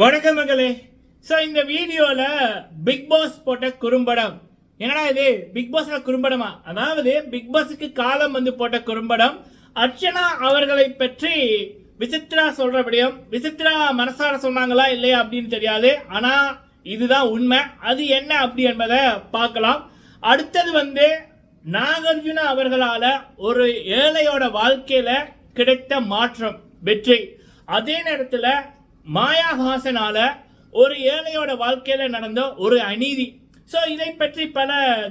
வணக்கம் மகளே. ஸோ இந்த வீடியோவில் பிக் பாஸ் போட்ட குறும்படம். என்னடா இது? பிக் பாஸ்ல குறும்படமா? அதாவது பிக் பாஸுக்கு காலம் வந்து போட்ட குறும்படம். அர்ச்சனா அவர்களை பற்றி விசித்ரா சொல்றபடியும் விசித்ரா மனசார சொன்னாங்களா இல்லையா அப்படின்னு தெரியாது. ஆனா இதுதான் உண்மை. அது என்ன அப்படி என்பதை பார்க்கலாம். அடுத்தது வந்து நாகார்ஜுன அவர்களால் ஒரு ஏழையோட வாழ்க்கையில கிடைத்த மாற்றம் வெற்றி. அதே நேரத்தில் மாயாஹாசனால ஒரு ஏழையோட வாழ்க்கையில் நடந்த ஒரு அநீதி. ஸோ இதை பற்றி பல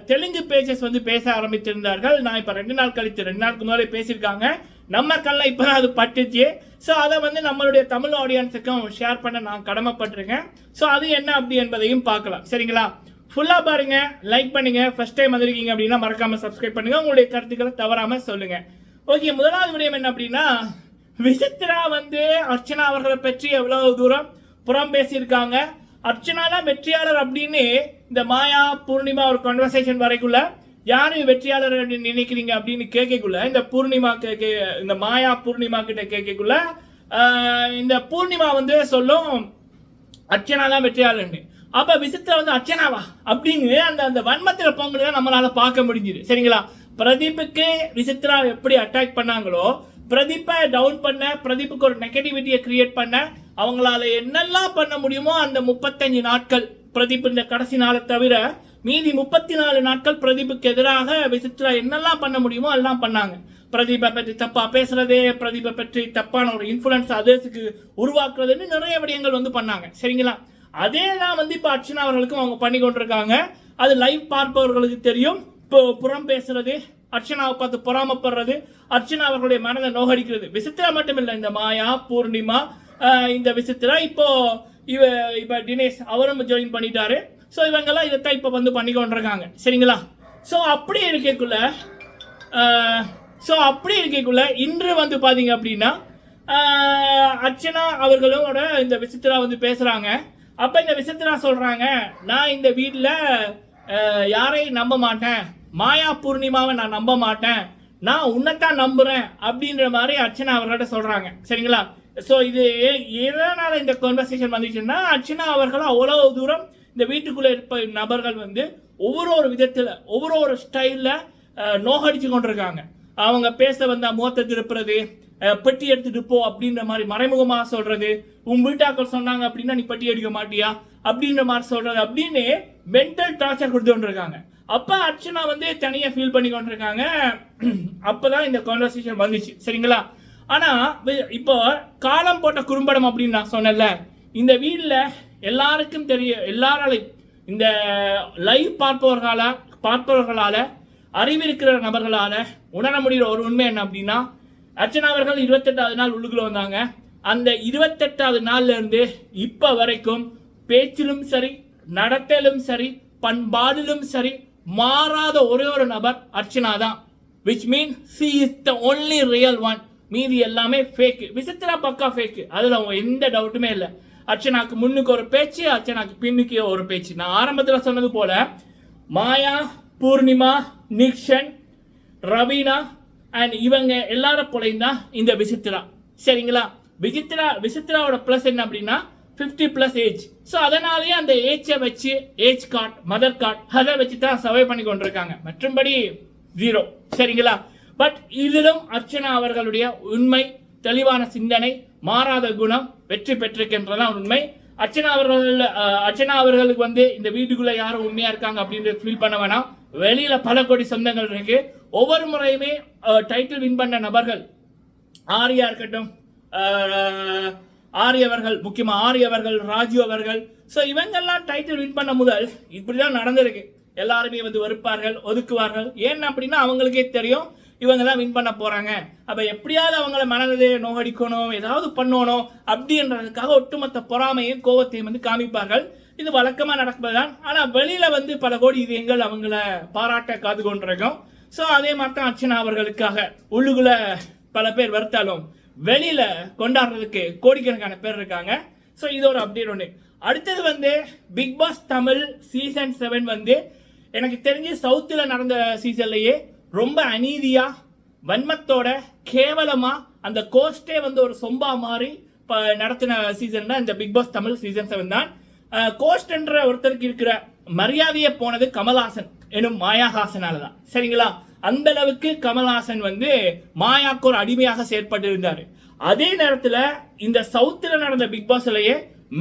தெலுங்கு பேஜஸ் வந்து பேச ஆரம்பித்திருந்தார்கள். நான் இப்போ ரெண்டு நாள் கழித்து ரெண்டு நாளுக்கு முன்னாடி பேசியிருக்காங்க. நம்ம கல்ல இப்போ தான் அது பட்டுச்சு. ஸோ அதை வந்து நம்மளுடைய தமிழ் ஆடியன்ஸுக்கும் ஷேர் பண்ண நான் கடமைப்பட்டிருக்கேன். ஸோ அது என்ன அப்படி என்பதையும் பார்க்கலாம். சரிங்களா? ஃபுல்லாக பாருங்க. லைக் பண்ணுங்க. ஃபர்ஸ்ட் டைம் வந்திருக்கீங்க அப்படின்னா மறக்காம சப்ஸ்கிரைப் பண்ணுங்க. உங்களுடைய கருத்துக்களை தவறாமல் சொல்லுங்க. ஓகே முதலாவது விடயம் என்ன அப்படின்னா விசித்ரா வந்து அர்ச்சனா அவர்களை பற்றி எவ்வளவு தூரம் புறம் பேசியிருக்காங்க. அர்ச்சனாலாம் வெற்றியாளர் அப்படின்னு இந்த மாயா பூர்ணிமா ஒரு கன்வர்சேஷன் வரைக்குள்ள யாரு வெற்றியாளர் அப்படின்னு நினைக்கிறீங்க அப்படின்னு கேட்கக்குள்ள இந்த பூர்ணிமா கேட்க இந்த மாயா பூர்ணிமா கிட்ட கேட்கக்குள்ள இந்த பூர்ணிமா வந்து சொல்லும் அர்ச்சனா தான் வெற்றியாளர்னு. அப்ப விசித்ரா வந்து அர்ச்சனாவா? அப்படின்னு அந்த அந்த வன்மத்தில் பொங்கல நம்மளால பார்க்க முடிஞ்சுது. சரிங்களா? பிரதீப்புக்கு விசித்ரா எப்படி அட்டாக் பண்ணாங்களோ பிரதீப்பை டவுன் பண்ண பிரதீப்புக்கு ஒரு நெகட்டிவிட்டியை கிரியேட் பண்ண அவங்களால என்னெல்லாம் பண்ண முடியுமோ அந்த முப்பத்தஞ்சு நாட்கள் பிரதீப் இந்த கடைசி நாளை தவிர மீதி முப்பத்தி நாலு நாட்கள் பிரதீப்புக்கு எதிராக விசித்ரா என்னெல்லாம் பண்ண முடியுமோ எல்லாம் பண்ணாங்க. பிரதீபை பற்றி தப்பாக பேசுறது பிரதீபை பற்றி தப்பான ஒரு இன்ஃப்ளூயன்ஸ் அதர்ஸுக்கு உருவாக்குறதுன்னு நிறைய விடயங்கள் வந்து பண்ணாங்க. சரிங்களா? அதே தான் வந்து இப்போ அர்ச்சனா அவர்களுக்கும் அவங்க பண்ணி கொண்டிருக்காங்க. அது லைவ் பார்ப்பவர்களுக்கு தெரியும். புறம் பேசுறது அர்ச்சனாவை பார்த்து பொறாமப்படுறது அர்ச்சனா அவர்களுடைய மனதை நோகடிக்கிறது. விசித்திரா மட்டும் இல்லை இந்த மாயா பூர்ணிமா இந்த விசித்திரா இப்போ இவ இப்போ தினேஷ் அவரும் ஜாயின் பண்ணிட்டாரு. ஸோ இவங்கெல்லாம் இதைத்தான் இப்போ வந்து பண்ணி கொண்டிருக்காங்க. சரிங்களா? ஸோ அப்படி இருக்கக்குள்ள ஸோ அப்படி இருக்கக்குள்ள இன்று வந்து பார்த்தீங்க அப்படின்னா அர்ச்சனா அவர்களோட இந்த விசித்திரா வந்து பேசுகிறாங்க அப்போ இந்த விசித்ரா சொல்கிறாங்க நான் இந்த வீட்டில் யாரையும் நம்ப மாட்டேன். மாயா பூர்ணிமாவை நான் நம்ப மாட்டேன். நான் உன்னைத்தான் நம்புறேன் அப்படின்ற மாதிரி அர்ச்சனா அவர்கள்ட்ட சொல்றாங்க. சரிங்களா? ஸோ இது எதனால் இந்த கான்வர்சேஷன் வந்துச்சுன்னா அர்ச்சனா அவர்கள் அவ்வளவு தூரம் இந்த வீட்டுக்குள்ளே இருப்ப நபர்கள் வந்து ஒவ்வொரு ஒரு விதத்தில் ஒவ்வொரு ஒரு ஸ்டைலில் நோகடிச்சு கொண்டிருக்காங்க. அவங்க பேச வந்தால் முகத்தை திருப்புறது பெட்டி எடுத்துட்டு போ அப்படின்ற மாதிரி மறைமுகமாக சொல்றது உன் வீட்டாக்கள் சொன்னாங்க அப்படின்னா நீ பெட்டி அடிக்க மாட்டியா? அப்படின்ற மாதிரி சொல்றது அப்படின்னு மென்டல் டார்ச்சர் கொடுத்து கொண்டிருக்காங்க. அப்போ அர்ச்சனா வந்து தனியாக ஃபீல் பண்ணி கொண்டிருக்காங்க. அப்பதான் இந்த கான்வர்சேஷன் வந்துச்சு. சரிங்களா? ஆனால் இப்போ காலம் போட்ட குறும்படம் அப்படின்னு நான் சொன்னேன்ல இந்த வீட்டில் எல்லாருக்கும் தெரியும் எல்லாராலையும் இந்த லைவ் பார்ப்பவர்களால பார்ப்பவர்களால் அறிவிருக்கிற நபர்களால் உணர முடிகிற ஒரு உண்மை என்ன அப்படின்னா அர்ச்சனா அவர்கள் இருபத்தெட்டாவது நாள் உள்ளுக்குள்ள வந்தாங்க. அந்த இருபத்தெட்டாவது நாள்லேருந்து இப்போ வரைக்கும் பேச்சிலும் சரி நடத்தலும் சரி பண்பாடிலும் சரி மாறாத ஒரே ஒரு நபர் அர்ச்சனா தான். Which mean she is the only real one மீதி எல்லாமே ஃபேக்கு விசித்திரா பக்கா ஃபேக்கு அதில் அவங்க எந்த டவுட்டுமே இல்லை. அர்ச்சனாக்கு முன்னுக்கு ஒரு பேச்சு அர்ச்சனாக்கு பின்னுக்கு ஒரு பேச்சு. நான் ஆரம்பத்தில் சொன்னது போல மாயா பூர்ணிமா நிக்ஷன் ரவீனா அண்ட் இவங்க எல்லாரும் போலையும் தான் இந்த விசித்ரா சரிங்களா? விசித்ரா விசித்ராவோட ப்ளஸ் என்ன அப்படின்னா 50 ப்ளஸ் ஏஜ் ஸோ அதனாலேயே அந்த ஏஜை வச்சு ஏஜ் கார்ட் மதர் கார்ட் அதை வச்சு தான் சர்வை பண்ணி கொண்டிருக்காங்க. மற்றும்படி ஜீரோ சரிங்களா? பட் இதிலும் அர்ச்சனா அவர்களுடைய உண்மை தெளிவான சிந்தனை மாறாத குணம் வெற்றி பெற்றிருக்கின்றதான் உண்மை. அர்ச்சனா அவர்கள் அர்ச்சனா அவர்களுக்கு வந்து இந்த வீட்டுக்குள்ளே யாரும் உண்மையாக இருக்காங்க அப்படின்றது ஃபீல் பண்ண வேணாம். வெளியில் பல கோடி சொந்தங்கள் இருக்கு. ஒவ்வொரு முறையுமே டைட்டில் வின் பண்ண நபர்கள் ஆரியா இருக்கட்டும் ஆரியவர்கள் முக்கியமாக ஆரியவர்கள் அவர்கள் ராஜு அவர்கள். ஸோ இவங்கெல்லாம் டைட்டில் வின் பண்ண முதல் இப்படிதான் நடந்திருக்கு. எல்லாருமே வந்து வெறுப்பார்கள் ஒதுக்குவார்கள். ஏன் அப்படின்னா அவங்களுக்கே தெரியும் இவங்க தான் வின் பண்ண போகிறாங்க அப்போ எப்படியாவது அவங்கள மனநிலையை நோகடிக்கணும் ஏதாவது பண்ணணும் அப்படின்றதுக்காக ஒட்டுமொத்த பொறாமையும் கோபத்தையும் வந்து காமிப்பார்கள். இது வழக்கமாக நடப்பது தான் ஆனால் வெளியில் வந்து பல கோடி இதயங்கள் அவங்கள பாராட்ட காது கொண்டிருக்கும் ஸோ அதே மாதிரி தான் அர்ச்சனா அவர்களுக்காக உள்ளுக்குள்ள பல பேர் வருத்தாலும் வெளியில கொண்டாடுறதுக்கு கோடிக்கணக்கான பேர் இருக்காங்க. ஸோ இது ஒரு அப்டேட் ஒன்று அடுத்தது வந்து Bigg Boss Tamil season seven வந்து எனக்கு தெரிஞ்சு சவுத்தில் நடந்த சீசன்லயே ரொம்ப அநீதியாக வன்மத்தோட கேவலமாக அந்த கோஸ்டே வந்து ஒரு சொம்பா மாதிரி இப்போ நடத்தின சீசன் தான் இந்த Bigg Boss Tamil season seven தான். கோஸ்ட்ன்ற ஒருத்தருக்கு இருக்கிற மரியாதையை போனது கமல்ஹாசன் எனும் மாயாஹாசனால தான். சரிங்களா? அந்த அளவுக்கு கமல்ஹாசன் வந்து மாயாக்கு ஒரு அடிமையாக செயற்பட்டிருந்தார். அதே நேரத்தில் இந்த சவுத்தில் நடந்த பிக் பாஸ்லயே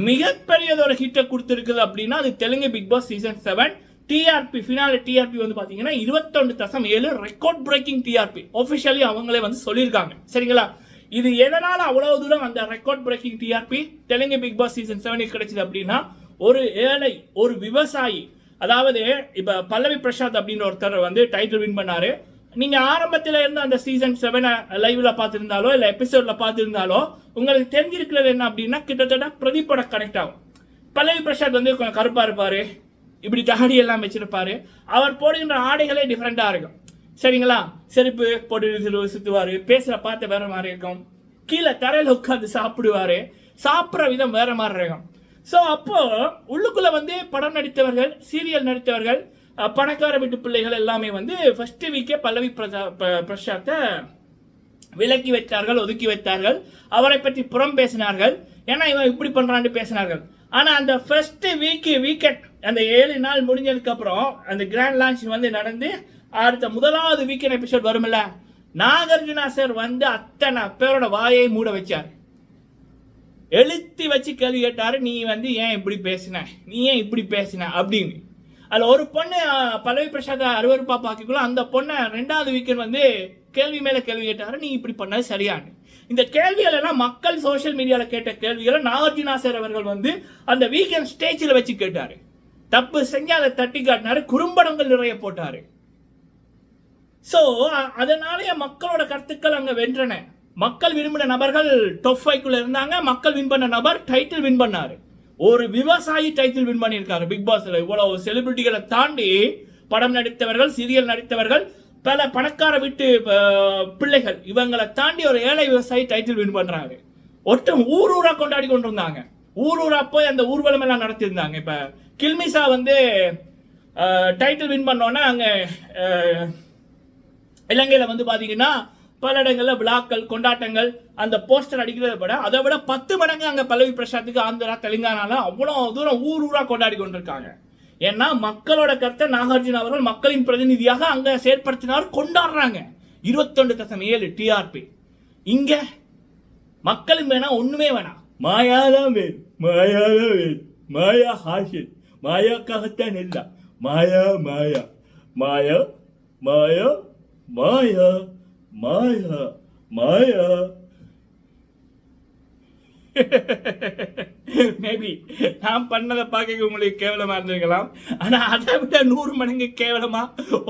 மிகப்பெரியதொரு ஹிட்டை கொடுத்துருக்குது அப்படின்னா அது Telugu Bigg Boss season seven T R P finale T R P வந்து பார்த்தீங்கன்னா இருபத்தொன்று தசம் ஏழு ரெக்கார்ட் பிரேக்கிங் டிஆர்பி ஒஃபிஷியலி அவங்களே வந்து சொல்லியிருக்காங்க. சரிங்களா? இது எதனால் அவ்வளவு தூரம் அந்த record breaking T R P Telugu Bigg Boss season செவனுக்கு கிடைச்சது அப்படின்னா ஒரு ஏழை ஒரு விவசாயி அதாவது இப்போ பல்லவி பிரசாத் அப்படின்னு ஒருத்தர் வந்து டைட்டில் வின் பண்ணாரு. நீங்க ஆரம்பத்துல இருந்து அந்த சீசன் செவனை லைவ்ல பார்த்துருந்தாலோ இல்லை எபிசோடில் பார்த்திருந்தாலோ உங்களுக்கு தெரிஞ்சிருக்கிறது என்ன அப்படின்னா கிட்டத்தட்ட பிரதீப்போட கனெக்ட் ஆகும். பல்லவி பிரசாத் வந்து கொஞ்சம் கருப்பா இருப்பாரு. இப்படி தாடி எல்லாம் வச்சிருப்பாரு. அவர் போடுகின்ற ஆடைகளே டிஃப்ரெண்ட்டாக இருக்கும். சரிங்களா? செருப்பு போட்டு சுற்றுவார் சுத்துவாரு. பேசுற பார்த்து வேற மாதிரி இருக்கும். கீழே தரையில உட்காந்து சாப்பிடுவாரு. சாப்பிட்ற விதம் வேற மாதிரி இருக்கும். ஸோ அப்போ உள்ளுக்குள்ளே வந்து படம் நடித்தவர்கள் சீரியல் நடித்தவர்கள் பணக்கார வீட்டு பிள்ளைகள் எல்லாமே வந்து ஃபர்ஸ்ட் வீக்கே பல்லவி பிரசா ப- பிரசாத்தை விலக்கி வைத்தார்கள் ஒதுக்கி வைத்தார்கள். அவரை பற்றி புறம் பேசினார்கள். ஏன்னா இவன் இப்படி பண்ணுறான்னு பேசினார்கள். ஆனால் அந்த ஃபர்ஸ்ட் வீக்கு வீக்கெண்ட் அந்த ஏழு நாள் முடிஞ்சதுக்கப்புறம் அந்த கிராண்ட் லான்ச் வந்து நடந்து அடுத்த முதலாவது வீக்கெண்ட் எபிசோட் வரும்ல நாகார்ஜுனா சார் வந்து அத்தனை பேரோட வாயை மூட வச்சார். எழுத்தி வச்சு கேள்வி கேட்டாரு நீ வந்து ஏன் இப்படி பேசின? நீ ஏன் இப்படி பேசின? அப்படின்னு. அதில் ஒரு பொண்ணு பல்லவி பிரசாத அருவருப்பா பார்க்கக்குள்ள அந்த பொண்ணை ரெண்டாவது வீக்கெண்ட் வந்து கேள்வி மேலே கேள்வி கேட்டாரு நீ இப்படி பண்ணது சரியானு. இந்த கேள்விகள் எல்லாம் மக்கள் சோஷியல் மீடியாவில் கேட்ட கேள்விகளை நாகார்ஜுனா சார் அவர்கள் வந்து அந்த வீக்கெண்ட் ஸ்டேஜில் வச்சு கேட்டார். தப்பு செஞ்சு அதை தட்டி காட்டினாரு குறும்படங்கள் நிறைய போட்டார். ஸோ அதனாலேயே மக்களோட கருத்துக்கள் அங்கே வென்றன. மக்கள் விரும்பின நபர்கள் டொப் ஃபைவ்க்குள்ள இருந்தாங்க. மக்கள் வின் பண்ண நபர் டைட்டில் வின் பண்ணாரு. ஒரு விவசாயி டைட்டில் வின் பண்ணியிருக்காரு. பிக் பாஸ்ல இவ்வளவு செலிபிரிட்டிகளை தாண்டி படம் நடித்தவர்கள் சீரியல் நடித்தவர்கள் பல பணக்கார வீட்டு பிள்ளைகள் இவங்களை தாண்டி ஒரு ஏழை விவசாயி டைட்டில் வின் பண்றாரு. ஒட்டும் ஊர் ஊரா கொண்டாடி கொண்டு இருந்தாங்க ஊர் ஊரா போய் அந்த ஊர்வலம் எல்லாம் நடத்தியிருந்தாங்க. இப்ப கில்மிசா வந்து டைட்டில் வின் பண்ணோன்னே அங்க இலங்கையில் இலங்கையில வந்து பாத்தீங்கன்னா பல இடங்களில் விழாக்கள் கொண்டாட்டங்கள் அந்த போஸ்டர் அடிக்கிறத விட அதை விட பத்து மடங்கு அங்கே பல்லவி பிரசாத்துக்கு ஆந்திரா தெலுங்கானால அவ்வளோ தூரம் ஊர் ஊராக கொண்டாடி கொண்டிருக்காங்க. ஏன்னா மக்களோட கருத்தை நாகார்ஜுன அவர்கள் மக்களின் பிரதிநிதியாக அங்கே செயற்படுத்தினார் கொண்டாடுறாங்க. இருபத்தொன்று தசம் ஏழு டிஆர்பி இங்கே மக்களும் வேணாம் ஒன்றுமே வேணாம் மாயாதான் வேணும் மாயாதான் வேணும் மாயா ஹாஷில் மாயாக்காகத்தான் இல்லை. மாயா மாயா. மாயா மாயா மாயா. மாயா மாயா மேபி நான் பண்ணதை பார்க்க உங்களுக்கு கேவலமா இருந்திருக்கலாம். ஆனா அதை விட நூறு மடங்கு கேவலமா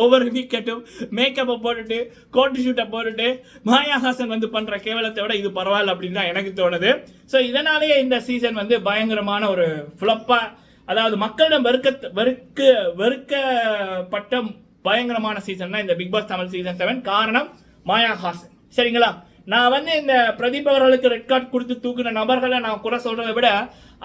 ஒவ்வொரு வீக்கெட்டும் மேக்கப்பை போட்டுட்டு கோட்டு ஷூட்டை போட்டுட்டு மாயாஹாசன் வந்து பண்ற கேவலத்தை விட இது பரவாயில்ல அப்படின்னு தான் எனக்கு தோணுது. ஸோ இதனாலேயே இந்த சீசன் வந்து பயங்கரமான ஒரு ஃப்ளப்பாக அதாவது மக்களிடம் வெறுக்க வெறுக்க வெறுக்கப்பட்ட பயங்கரமான சீசன் தான் இந்த Bigg Boss Tamil season seven காரணம் மாயாஹாசன் சரிங்களா? நான் வந்து இந்த பிரதீப் அவர்களுக்கு ரெட் கார்டு கொடுத்து தூக்குன நபர்களை நான் குறை சொல்றதை விட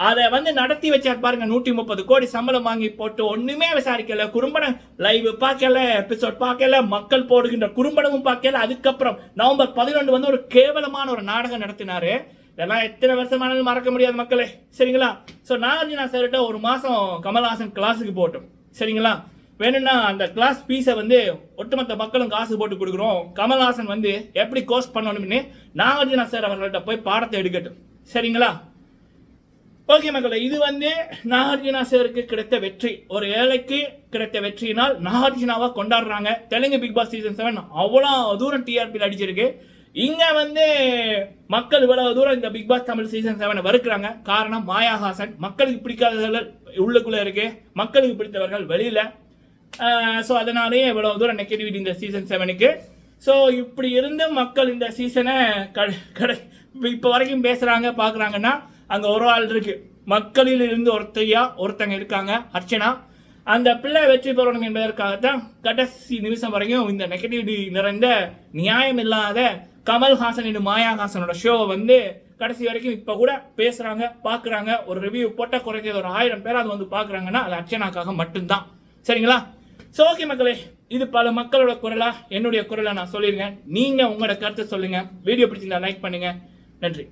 அதை வந்து நடத்தி வச்சார் பாருங்க நூற்றி முப்பது கோடி சம்பளம் வாங்கி போட்டு ஒண்ணுமே விசாரிக்கல குறும்படம் லைவ் பார்க்கல எபிசோட் பார்க்கல மக்கள் போடுகின்ற குறும்படமும் பார்க்கல. அதுக்கப்புறம் நவம்பர் பதினொன்று வந்து ஒரு கேவலமான ஒரு நாடகம் நடத்தினாரு. இதெல்லாம் எத்தனை வருஷமானாலும் மறக்க முடியாது மக்களே. சரிங்களா? ஸோ நாகார்ஜுனா சார்கிட்ட ஒரு மாதம் கமல்ஹாசன் கிளாஸுக்கு போட்டோம். சரிங்களா? வேணும்னா அந்த கிளாஸ் ஃபீஸை வந்து ஒட்டுமொத்த மக்களும் காசு போட்டு கொடுக்குறோம். கமல்ஹாசன் வந்து எப்படி கோர்ஸ் பண்ணணும்னு நாகார்ஜுனா சார் அவர்கள்ட்ட போய் பாடத்தை எடுக்கட்டும். சரிங்களா? ஓகே மக்களே இது வந்து நாகார்ஜுனா சாருக்கு கிடைத்த வெற்றி. ஒரு ஏழைக்கு கிடைத்த வெற்றியினால் நாகார்ஜுனாவா கொண்டாடுறாங்க. Telugu Bigg Boss season seven அவ்வளோ தூரம் டிஆர்பியில் அடிச்சிருக்கு. இங்கே வந்து மக்கள் இவ்வளவு தூரம் இந்த பிக் பாஸ் தமிழ் சீசன் செவனை வறுக்கிறாங்க. காரணம் மாயாஹாசன். மக்களுக்கு பிடிக்காதவர்கள் உள்ளுக்குள்ளே இருக்கு. மக்களுக்கு பிடித்தவர்கள் வெளியில். ஸோ அதனாலேயே இவ்வளோ தூரம் நெகட்டிவிட்டி இந்த சீசன் செவனுக்கு ஸோ இப்படி இருந்து மக்கள் இந்த சீசனை கடை கடை இப்போ வரைக்கும் பேசுகிறாங்க பார்க்குறாங்கன்னா அங்கே ஒரு ஆள் இருக்குது மக்களில் இருந்து ஒருத்தையா ஒருத்தங்க இருக்காங்க அர்ச்சனா. அந்த பிள்ளை வெற்றி பெறணும் என்பதற்காகத்தான் கடைசி நிமிஷம் வரைக்கும் இந்த நெகட்டிவிட்டி நிறைந்த நியாயம் இல்லாத கமல்ஹாசன் என்னும் மாயாஹாசனோட ஷோவை வந்து கடைசி வரைக்கும் இப்போ கூட பேசுகிறாங்க பார்க்குறாங்க ஒரு ரிவ்யூ போட்டால் குறைஞ்சது ஒரு ஆயிரம் பேர் அது வந்து பார்க்குறாங்கன்னா அது அர்ச்சனாக்காக மட்டும்தான். சரிங்களா? ஸோ ஓகே மக்களே இது பல மக்களோட குரலா? என்னுடைய குரலா நான் சொல்லியிருக்கேன். நீங்கள் உங்களோட கருத்தை சொல்லுங்க. வீடியோ பிடிச்சிருந்தா லைக் பண்ணுங்க. நன்றி.